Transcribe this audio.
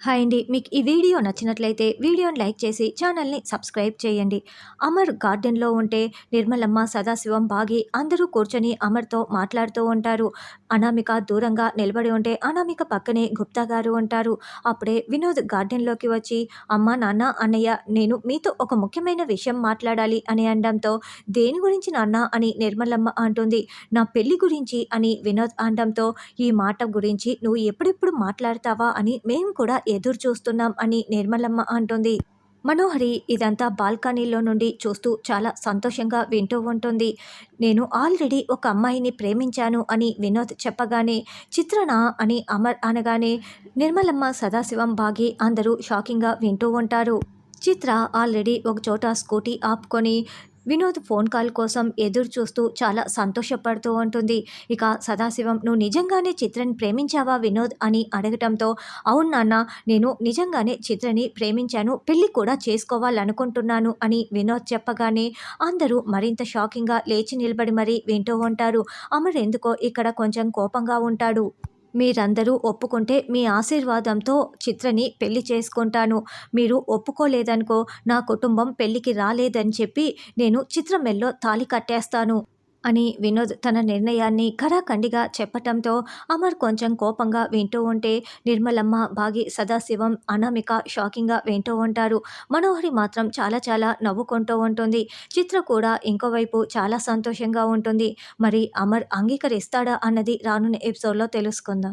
Hi అండి. మీకు ఈ వీడియో నచ్చినట్లయితే వీడియోని లైక్ చేసి ఛానల్ని సబ్స్క్రైబ్ చేయండి. అమర్ గార్డెన్లో ఉంటే నిర్మలమ్మ సదాశివం బాగి అందరూ కూర్చొని అమర్తో మాట్లాడుతూ ఉంటారు. అనామిక దూరంగా నిలబడి ఉంటే అనామిక పక్కనే గుప్తా గారు ఉంటారు. అప్పుడే వినోద్ గార్డెన్లోకి వచ్చి అమ్మ నాన్న అన్నయ్య నేను మీతో ఒక ముఖ్యమైన విషయం మాట్లాడాలి అని అనడంతో దేని గురించి నాన్న? అని నిర్మలమ్మ అంటుంది. నా పెళ్ళి గురించి అని వినోద్ అనడంతో ఈ మాట గురించి నువ్వు ఎప్పుడెప్పుడు మాట్లాడతావా? అని మేము కూడా ఎదురు చూస్తున్నాం అని నిర్మలమ్మ అంటుంది. మనోహరి ఇదంతా బాల్కనీలో నుండి చూస్తూ చాలా సంతోషంగా వింటూ ఉంటుంది. నేను ఆల్రెడీ ఒక అమ్మాయిని ప్రేమించాను అని వినోద్ చెప్పగానే చిత్రణ అని అమర్ అనగానే నిర్మలమ్మ సదాశివం బాగి అందరూ షాకింగ్గా వింటూ ఉంటారు. చిత్ర ఆల్రెడీ ఒక చోట స్కూటీ ఆపుకొని వినోద్ ఫోన్ కాల్ కోసం ఎదురు చూస్తూ చాలా సంతోషపడుతూ ఉంటుంది. ఇక సదాశివం నువ్వు నిజంగానే చిత్రని ప్రేమించావా వినోద్? అని అడగటంతో అవును నాన్న నేను నిజంగానే చిత్రని ప్రేమించాను పెళ్ళి కూడా చేసుకోవాలనుకుంటున్నాను అని వినోద్ చెప్పగానే అందరూ మరింత షాకింగ్గా లేచి నిలబడి మరీ వింటూ ఉంటారు. అమర్ ఎందుకో ఇక్కడ కొంచెం కోపంగా ఉంటాడు. మీరందరూ ఒప్పుకుంటే మీ ఆశీర్వాదంతో చిత్రని పెళ్ళి చేసుకుంటాను. మీరు ఒప్పుకోలేదనుకో నా కుటుంబం పెళ్ళికి రాలేదని చెప్పి నేను చిత్ర మెల్లో తాళి కట్టేస్తాను. అని వినోద్ తన నిర్ణయాన్ని ఖరాఖండిగా చెప్పటంతో అమర్ కొంచెం కోపంగా వింటూ ఉంటే నిర్మలమ్మ బాగి సదాశివం అనామిక షాకింగ్గా వింటూ ఉంటారు. మనోహరి మాత్రం చాలా చాలా నవ్వుకుంటూ ఉంటుంది. చిత్ర కూడా ఇంకోవైపు చాలా సంతోషంగా ఉంటుంది. మరి అమర్ అంగీకరిస్తాడా అన్నది రానున్న ఎపిసోడ్లో తెలుసుకుందాం.